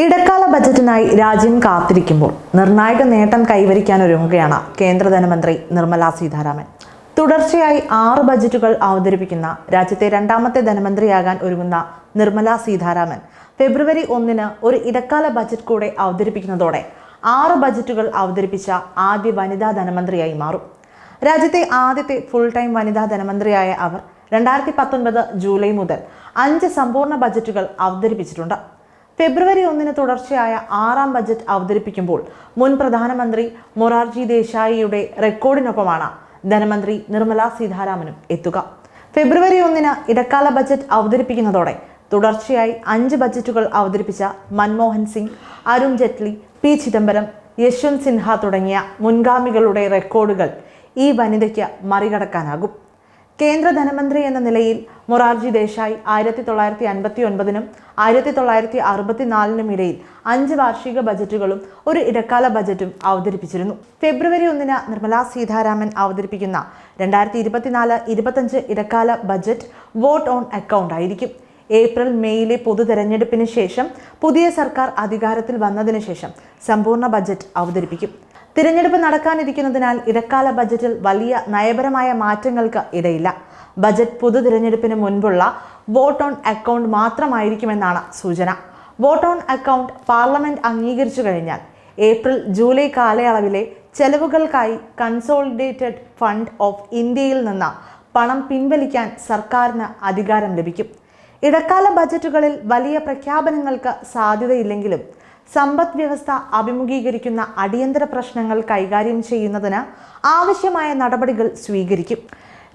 ഇടക്കാല ബജറ്റിനായി രാജ്യം കാത്തിരിക്കുമ്പോൾ നിർണായക നേട്ടം കൈവരിക്കാൻ ഒരുങ്ങുകയാണ് കേന്ദ്ര ധനമന്ത്രി നിർമ്മല സീതാരാമൻ. തുടർച്ചയായി ആറ് ബജറ്റുകൾ അവതരിപ്പിക്കുന്ന രാജ്യത്തെ രണ്ടാമത്തെ ധനമന്ത്രിയാകാൻ ഒരുങ്ങുന്ന നിർമ്മല സീതാരാമൻ ഫെബ്രുവരി ഒന്നിന് ഒരു ഇടക്കാല ബജറ്റ് കൂടെ അവതരിപ്പിക്കുന്നതോടെ ആറ് ബജറ്റുകൾ അവതരിപ്പിച്ച ആദ്യ വനിതാ ധനമന്ത്രിയായി മാറും. രാജ്യത്തെ ആദ്യത്തെ ഫുൾ ടൈം വനിതാ ധനമന്ത്രിയായ അവർ രണ്ടായിരത്തി പത്തൊൻപത് ജൂലൈ മുതൽ അഞ്ച് സമ്പൂർണ ബജറ്റുകൾ അവതരിപ്പിച്ചിട്ടുണ്ട്. ഫെബ്രുവരി ഒന്നിന് തുടർച്ചയായ ആറാം ബജറ്റ് അവതരിപ്പിക്കുമ്പോൾ മുൻ പ്രധാനമന്ത്രി മൊറാർജി ദേശായിയുടെ റെക്കോർഡിനൊപ്പമാണ് ധനമന്ത്രി നിർമ്മല സീതാരാമനും എത്തുക. ഫെബ്രുവരി ഒന്നിന് ഇടക്കാല ബജറ്റ് അവതരിപ്പിക്കുന്നതോടെ തുടർച്ചയായി അഞ്ച് ബജറ്റുകൾ അവതരിപ്പിച്ച മൻമോഹൻ സിംഗ് അരുൺ ജെയ്റ്റ്ലി പി ചിദംബരം യശ്വന്ത് സിൻഹ തുടങ്ങിയ മുൻഗാമികളുടെ റെക്കോർഡുകൾ ഈ വനിതയ്ക്ക് മറികടക്കാനാകും. കേന്ദ്ര ധനമന്ത്രി എന്ന നിലയിൽ മൊറാർജി ദേശായി ആയിരത്തി തൊള്ളായിരത്തി അൻപത്തി ഒൻപതിനും ആയിരത്തി തൊള്ളായിരത്തി അറുപത്തിനാലിനും ഇടയിൽ അഞ്ച് വാർഷിക ബജറ്റുകളും ഒരു ഇടക്കാല ബജറ്റും അവതരിപ്പിച്ചിരുന്നു. ഫെബ്രുവരി ഒന്നിന് നിർമ്മലാ സീതാരാമൻ അവതരിപ്പിക്കുന്ന രണ്ടായിരത്തി ഇരുപത്തിനാല് ഇരുപത്തഞ്ച് ഇടക്കാല ബജറ്റ് വോട്ട് ഓൺ അക്കൗണ്ട് ആയിരിക്കും. ഏപ്രിൽ മെയ്യിലെ പൊതു തെരഞ്ഞെടുപ്പിന് ശേഷം പുതിയ സർക്കാർ അധികാരത്തിൽ വന്നതിന് ശേഷം സമ്പൂർണ ബജറ്റ് അവതരിപ്പിക്കും. തിരഞ്ഞെടുപ്പ് നടക്കാനിരിക്കുന്നതിനാൽ ഇടക്കാല ബജറ്റിൽ വലിയ നയപരമായ മാറ്റങ്ങൾക്ക് ഇടയില്ല. ബജറ്റ് പൊതു തിരഞ്ഞെടുപ്പിന് മുൻപുള്ള വോട്ട് ഓൺ അക്കൗണ്ട് മാത്രമായിരിക്കുമെന്നാണ് സൂചന. വോട്ട് ഓൺ അക്കൗണ്ട് പാർലമെന്റ് അംഗീകരിച്ചു കഴിഞ്ഞാൽ ഏപ്രിൽ ജൂലൈ കാലയളവിലെ ചെലവുകൾക്കായി കൺസോളിഡേറ്റഡ് ഫണ്ട് ഓഫ് ഇന്ത്യയിൽ നിന്ന് പണം പിൻവലിക്കാൻ സർക്കാരിന് അധികാരം ലഭിക്കും. ഇടക്കാല ബജറ്റുകളിൽ വലിയ പ്രഖ്യാപനങ്ങൾക്ക് സാധ്യതയില്ലെങ്കിലും സമ്പദ് വ്യവസ്ഥ അഭിമുഖീകരിക്കുന്ന അടിയന്തര പ്രശ്നങ്ങൾ കൈകാര്യം ചെയ്യുന്നതിന് ആവശ്യമായ നടപടികൾ സ്വീകരിക്കും.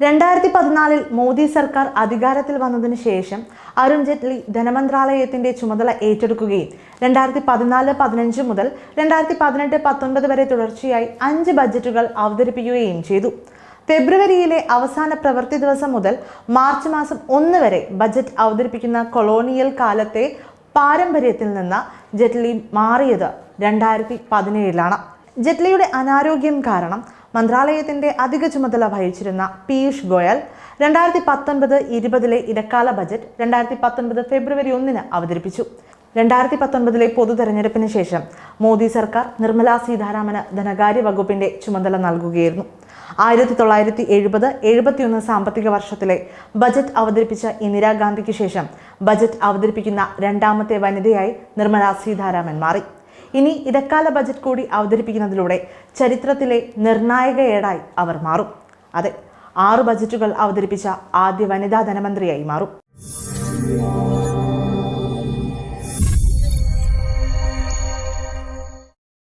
രണ്ടായിരത്തി പതിനാലിൽ മോദി സർക്കാർ അധികാരത്തിൽ വന്നതിന് ശേഷം അരുൺ ജെയ്റ്റ്ലി ധനമന്ത്രാലയത്തിന്റെ ചുമതല ഏറ്റെടുക്കുകയും രണ്ടായിരത്തി പതിനാല് പതിനഞ്ച് മുതൽ രണ്ടായിരത്തി പതിനെട്ട് പത്തൊൻപത് വരെ തുടർച്ചയായി അഞ്ച് ബജറ്റുകൾ അവതരിപ്പിക്കുകയും ചെയ്തു. ഫെബ്രുവരിയിലെ അവസാന പ്രവൃത്തി ദിവസം മുതൽ മാർച്ച് മാസം ഒന്ന് വരെ ബജറ്റ് അവതരിപ്പിക്കുന്ന കൊളോണിയൽ കാലത്തെ പാരമ്പര്യത്തിൽ നിന്ന് ജെറ്റ്ലി മാറിയത് രണ്ടായിരത്തി പതിനേഴിലാണ് ജെറ്റ്ലിയുടെ അനാരോഗ്യം കാരണം മന്ത്രാലയത്തിന്റെ അധിക ചുമതല വഹിച്ചിരുന്ന പീയൂഷ് ഗോയൽ രണ്ടായിരത്തി പത്തൊൻപത് ഇരുപതിലെ ഇടക്കാല ബജറ്റ് രണ്ടായിരത്തി പത്തൊൻപത് ഫെബ്രുവരി ഒന്നിന് അവതരിപ്പിച്ചു. രണ്ടായിരത്തി പത്തൊൻപതിലെ പൊതു തെരഞ്ഞെടുപ്പിന് ശേഷം മോദി സർക്കാർ നിർമ്മലാ സീതാരാമന് ധനകാര്യ വകുപ്പിന്റെ ചുമതല നൽകുകയായിരുന്നു. ആയിരത്തി തൊള്ളായിരത്തി എഴുപത് എഴുപത്തിയൊന്ന് സാമ്പത്തിക വർഷത്തിലെ ബജറ്റ് അവതരിപ്പിച്ച ഇന്ദിരാഗാന്ധിക്ക് ശേഷം ബജറ്റ് അവതരിപ്പിക്കുന്ന രണ്ടാമത്തെ വനിതയായി നിർമ്മല സീതാരാമൻ മാറി. ഇനി ഇടക്കാല ബജറ്റ് കൂടി അവതരിപ്പിക്കുന്നതിലൂടെ ചരിത്രത്തിലെ നിർണായക ഏടായി അവർ മാറും. അതെ ആറ് ബജറ്റുകൾ അവതരിപ്പിച്ച ആദ്യ വനിതാ ധനമന്ത്രിയായി മാറും.